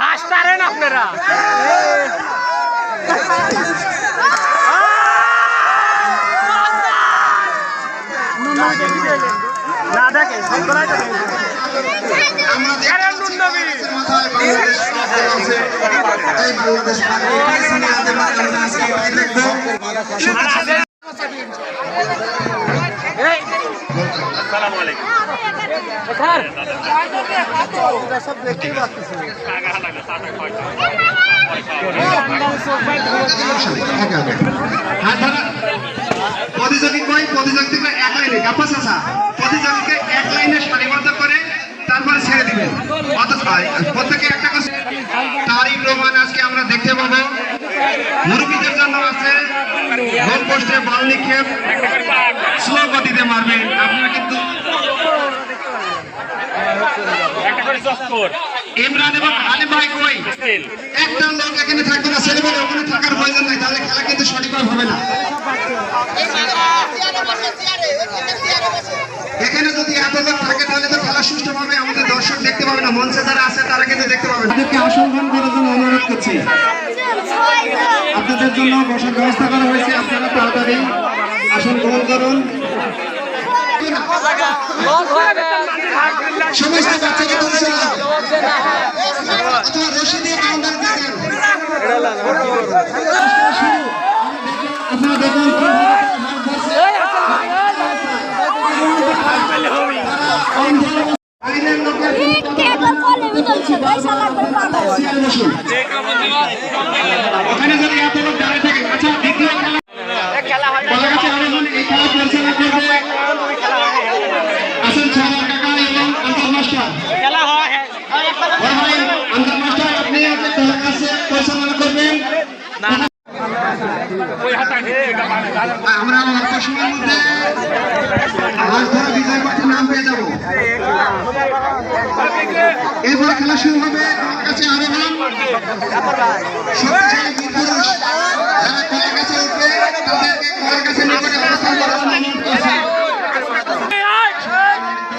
হাসতারেন আপনারা। না দেখে বাংলাদেশ সব এক লাইনে প্রতিযোগীকে এক লাইনে সারিবদ্ধ করে তারপরে ছেড়ে দিবেন অথচ প্রত্যেকে একটা করে তারই প্রমাণ আজকে আমরা দেখতে পাবো মুরব্বীদের জন্য আছে গোল পোস্টে বল নিক্ষেপ স্লো গতিতে মারবেন আপনারা কিন্তু একটা করে চক্কর ইমরান এবং আলিম ভাই কই? একটা লোক এখানে থাকবে না ছেলেমেয়ে ওখানে থাকার প্রয়োজন নাই তাহলে খেলা কিন্তু সঠিকভাবে হবে না। এখানে যদি এত লোক থাকে তাহলে তো খেলা সুষ্ঠুভাবে আমাদের দর্শক দেখতে পাবে না মঞ্চে যারা আছে তারা কিন্তু দেখতে পাবে না। তাদেরকে আসন গ্রহণ করার জন্য অনুরোধ করছি। আপনাদের জন্য বসার ব্যবস্থা করা হয়েছে আপনারা তাড়াতাড়ি আসন গ্রহণ করুন সমস্ত বাচ্চাকে তুলছে না অথবা রশি দিয়ে কাউন্টার দেখেন আপনারা ওখানে যদি দাঁড়িয়ে আচ্ছা দ্বিতীয় খেলা। বলা গেছে আরেকজন এই খেলা পরিচালনা করবে আসেন ছাড়া কাকা এবং আন্তর মাস্টার খেলা হয় বড় ভাই আন্তর মাস্টার আপনি আপনার খেলার কাছে পরিচালনা করবেন হাতা মানে আমরা অল্প সময়ের মধ্যে মাছ ধরা বিজয় পক্ষে নাম পেয়ে যাব এরপর খেলা শুরু হবে আমার কাছে আরও নাম শক্তিশালী বীর পুরুষ যারা কলের কাছে উঠবে তাদেরকে কলের কাছে নিকটে অবস্থান করার অনুরোধ করছি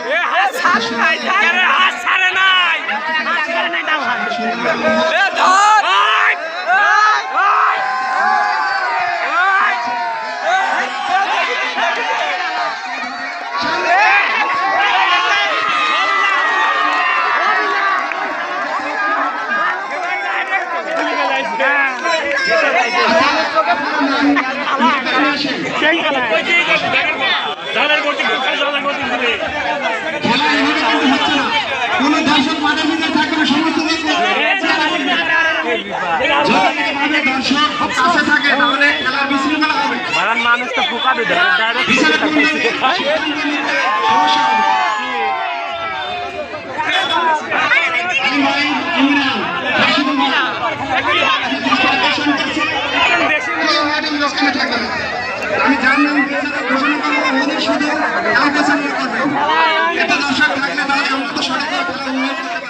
এ হাত ছাড়ে নাই আরে হাত ছাড়ে নাই এ ধর ওই! ওই! ওই! সেই খেলা জালের গতি জালের গতি দিলে খেলা এভাবে কিন্তু হচ্ছে না কোনো দর্শক মাঠের ভিতরে মানুষ তো ফুকাবে সমস্যা কাছে এটা দর্শক থাকলে তারা সঠিকভাবে